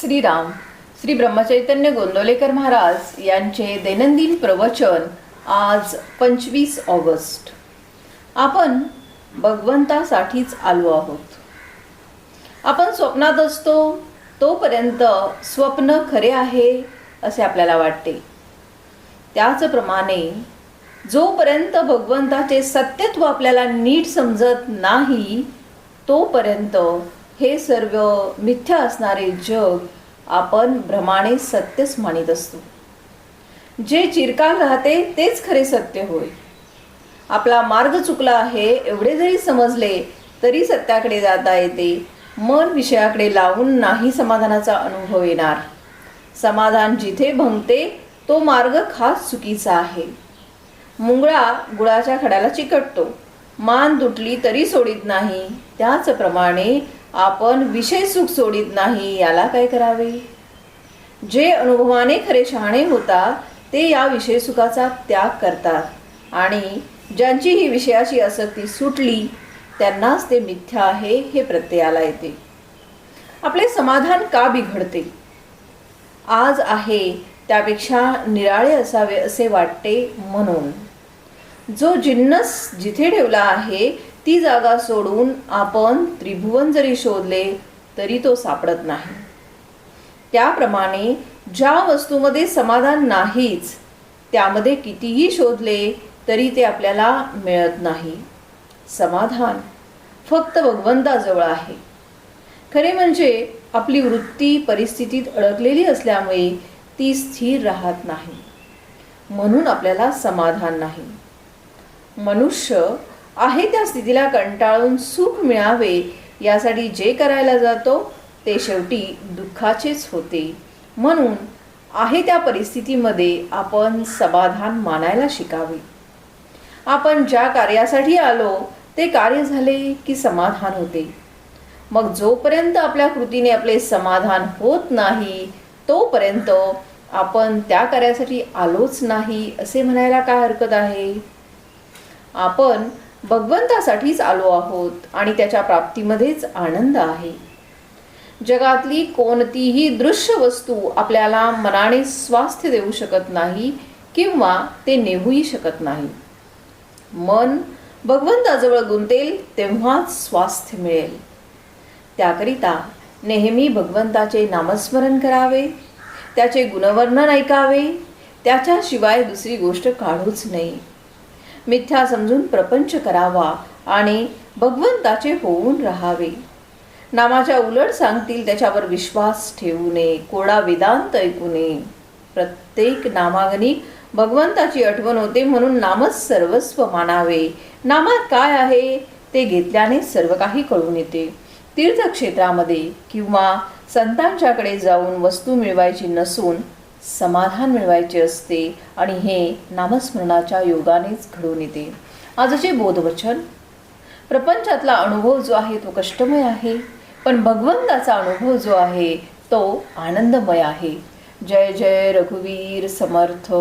श्रीराम श्री ब्रह्मचैतन्य गोंदवलेकर महाराज यांचे दैनंदिन प्रवचन आज पंचवीस ऑगस्ट. आपण भगवंतासाठीच आलो आहोत. आपण स्वप्नात असतो तोपर्यंत स्वप्न खरे आहे असे आपल्याला वाटते. त्याचप्रमाणे जोपर्यंत भगवंताचे सत्यत्व आपल्याला नीट समजत नाही तोपर्यंत हे सर्व मिथ्य असणारे जग आपण भ्रमाने सत्यच मानित असतो. जे चिरकाल राहते तेच खरे सत्य होय. आपला मार्ग चुकला आहे एवढे जरी समजले तरी सत्याकडे जाता येते. मन विषयाकडे लावून नाही समाधानाचा अनुभव येणार. समाधान जिथे भंगते तो मार्ग खास चुकीचा आहे. मुंगळा गुळाच्या खड्याला चिकटतो. मान तुटली तरी सोडित नाही. त्याचप्रमाणे आपण विषय सुख सोडित नाही याला काय करावे? जे अनुभवाने खरे शहाणे होतात ते या विषय सुखाचा त्याग करतात. आणि ज्यांची ही विषयाची आसक्ती सुटली त्यांनाच ते मिथ्या आहे हे प्रत्ययाला येते. आपले समाधान का बिघडते? आज आहे त्यापेक्षा निराळे असावे असे वाटते म्हणून. जो जिन्नस जिथे ठेवला आहे ती जागा सोडून आपण त्रिभुवन जरी शोधले तरी तो सापडत नाही. त्याप्रमाणे ज्या वस्तूमध्ये समाधान नाहीच त्यामध्ये कितीही शोधले तरी ते आपल्याला मिळत नाही. समाधान फक्त भगवंताजवळ आहे. खरे म्हणजे आपली वृत्ती परिस्थितीत अडकलेली असल्यामुळे ती स्थिर राहत नाही. म्हणून आपल्याला समाधान नाही. मनुष्य आहे त्या स्थितीला कंटाळून सुख मिळावे यासाठी जे करायला जातो ते शेवटी दुःखाचेच होते. म्हणून आहे त्या परिस्थितीमध्ये आपण समाधान मानायला शिकावे. आपण ज्या कार्यासाठी आलो ते कार्य झाले की समाधान होते. मग जोपर्यंत आपल्या कृतीने आपले समाधान होत नाही तोपर्यंत आपण त्या कार्यासाठी आलोच नाही असे म्हणायला काय हरकत आहे? आपण भगवंतासाठीच आलो आहोत आणि त्याच्या प्राप्तीमध्येच आनंद आहे. जगातली कोणतीही दृश्य वस्तू आपल्याला मनाने स्वास्थ्य देऊ शकत नाही किंवा ते नेहूही शकत नाही. मन भगवंताजवळ गुंतेल तेव्हाच स्वास्थ्य मिळेल. त्याकरिता नेहमी भगवंताचे नामस्मरण करावे त्याचे गुणवर्णन ऐकावे त्याच्याशिवाय दुसरी गोष्ट काढूच नाही मिथ्या समजून प्रपंच करावा आणि भगवंताचे होऊन राहावे. नामाच्या उलट सांगतील त्याच्यावर विश्वास ठेवू नये कोडा वेदांत ऐकू नये प्रत्येक नामागनी भगवंताची आठवण होते म्हणून नामच सर्वस्व मानावे. नामात काय आहे ते घेतल्याने सर्व काही कळून येते. तीर्थक्षेत्रामध्ये किंवा संतांच्याकडे जाऊन वस्तू मिळवायची नसून समाधान मिळवायचे असते आणि हे नामस्मरणाच्या योगानेच घडून येते. आजचे बोधवचन. प्रपंचातला अनुभव जो आहे तो कष्टमय आहे पण भगवंताचा अनुभव जो आहे तो आनंदमय आहे. जय जय रघुवीर समर्थ.